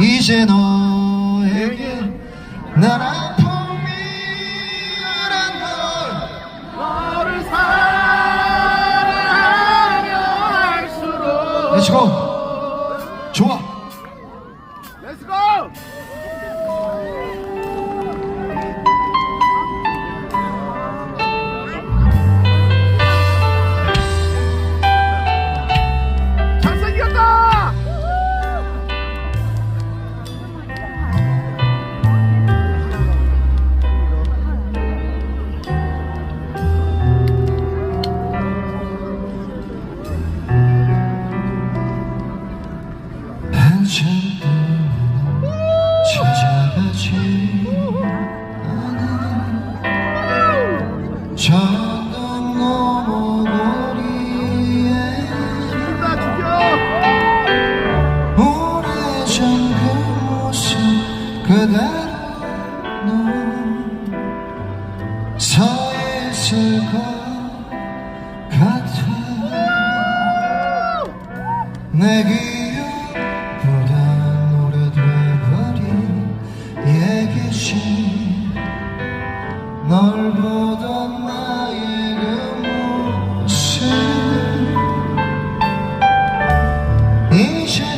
이제 너에게 난 아픔이 란 걸 너를 사랑하며 할수록 렛츠고 좋아. 렛츠고 그대로 서 있을 것 같아. 내 기억보다 오래돼버린 얘기지. 널 보던 나의 그 모습 이제